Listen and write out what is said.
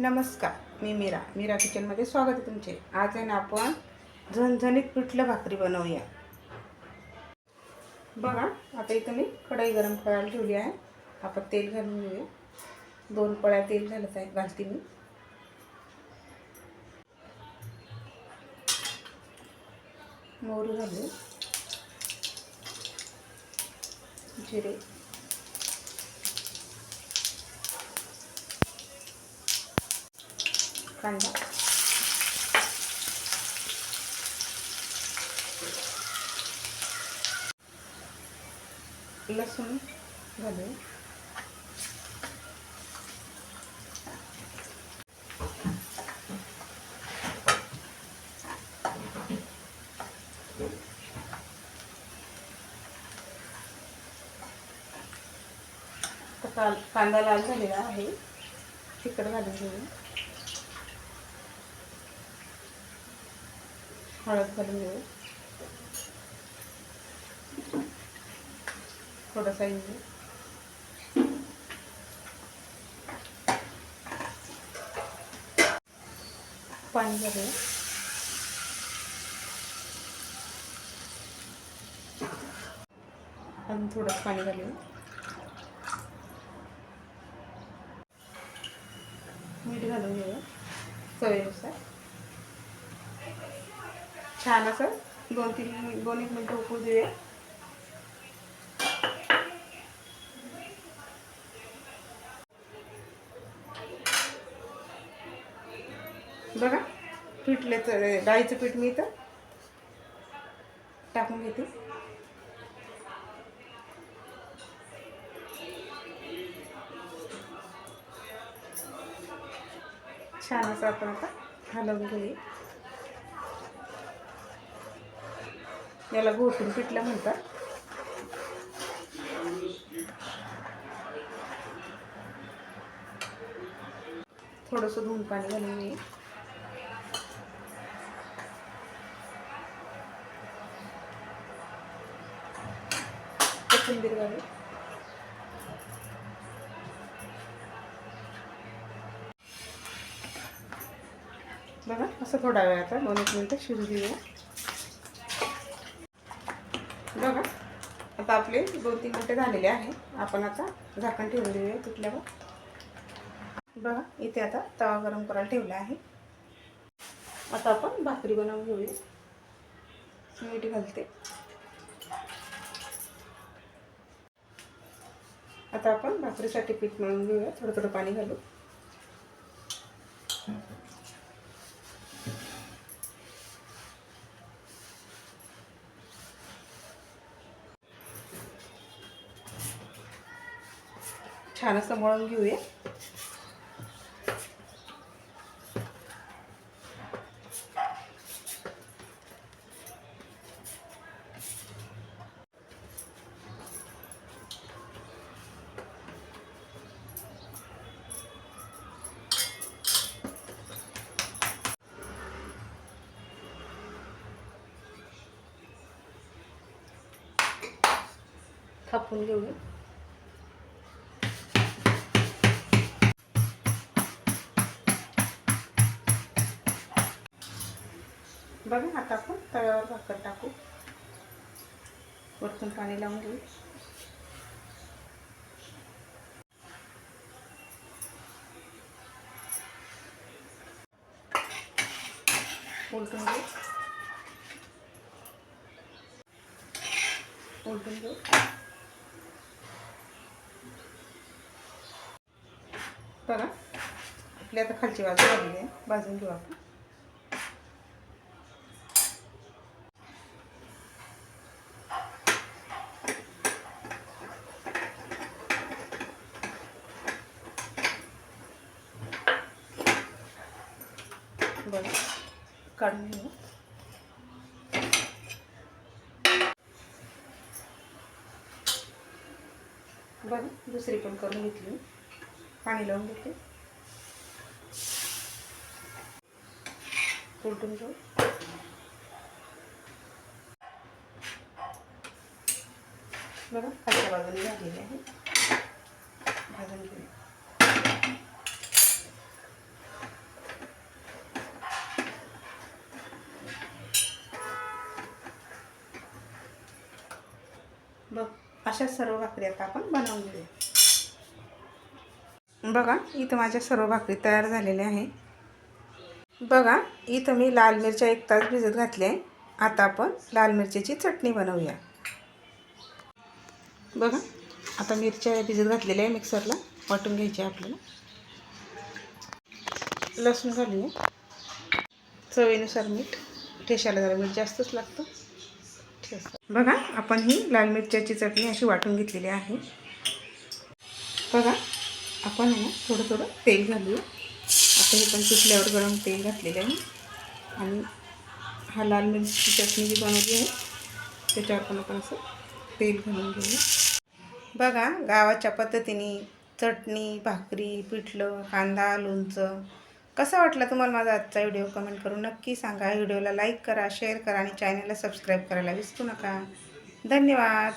नमस्कार मी मीरा. मीरा किचनमध्ये स्वागत आहे तुमचे. आज आहे ना आपण झणझणीत पिठलं भाकरी बनवूया. बघा आता इथं मी कढई गरम करायला ठेवली आहे. आपण तेल घालून घेऊया. दोन पळ्या तेल घालत आहे घालते मी. मोहरी घालू जिरे. कांदा. लसूण घालू कांदा लाल झालेला आहे. तिखट घालून घेऊ. हळद घालून घेऊ. थोडासा इंगू पाणी घालूया. अजून थोडंसं पाणी घालूया. मीठ घालून घेऊया चवीनुसार. छान असं. दोन तीन दोन एक मिनटं उकळू देऊया. बघा पिठल्याचं डाळीचं पीठ मी इथं टाकून घेते. छान असं आपण आता हलवून घेऊया. याला घोटून पिठलं म्हणतात. थोडंसं धुऊन पाणी घालून मी कोथिंबीर घालू बघा असं थोडा वेळ आता दोन एक मिनटं शिजू देऊया. बघा. आता आपले दोन तीन मिनटं झालेले आहे. आपण आता झाकण ठेवून देऊया तुटल्यावर. बघा इथे आता तवा गरम करायला ठेवला आहे. आता आपण भाकरी बनवून घेऊया. मीठ घालते. आता आपण भाकरीसाठी पीठ मळून घेऊया. थोडं थोडं पाणी घालू. छान असं मळून घेऊया. थापून घेऊया. बघा आता आपण तव्यावर भाकर टाकू. वरतून पाणी लावून घेऊ. उलटून घेऊ. उलटून घेऊ. बघा आपली आता खालची बाजू झालेली आहे. भाजून घेऊ आपण. बरं. काढून घेऊ. बरं दुसरी पण करून घेतली. पाणी लावून घेते. उलटून घेऊ. बघा खालच्या बाजूने झालेली आहे. भाजून घेऊ. अशा सर्व भाकरी आता आपण बनवून घेऊया. बघा इथं माझ्या सर्व भाकरी तयार झालेल्या आहे. बघा इथं मी लाल मिरच्या एक तास भिजत घातल्या आहे आता आपण लाल मिरच्याची चटणी बनवूया. बघा आता मिरच्या भिजत घातलेल्या आहे मिक्सरला. वाटून घ्यायची आपल्याला. लसूण घालूया. चवीनुसार मीठ. ठेशाला जरा मीठ जास्तच लागतं. बघा आपण ही लाल मिरच्याची चटणी अशी वाटून घेतलेली आहे. बघा आपण ना थोडं थोडं तेल घालूया. आता हे पण पिठल्यावर गरम तेल घातलेलं आहे. आणि हा लाल मिरची चटणी जी बनवली आहे त्याच्यावर पण आपण असं तेल घालून घेऊया. बघा गावाच्या पद्धतीने चटणी भाकरी पिठलं कांदा लोणचं कसा वाटला तुम्हाला माझा आजचा व्हिडिओ? कमेंट करून नक्की सांगा. व्हिडिओला लाईक करा शेअर करा आणि चॅनलला सबस्क्राईब करायला विसरू नका. धन्यवाद.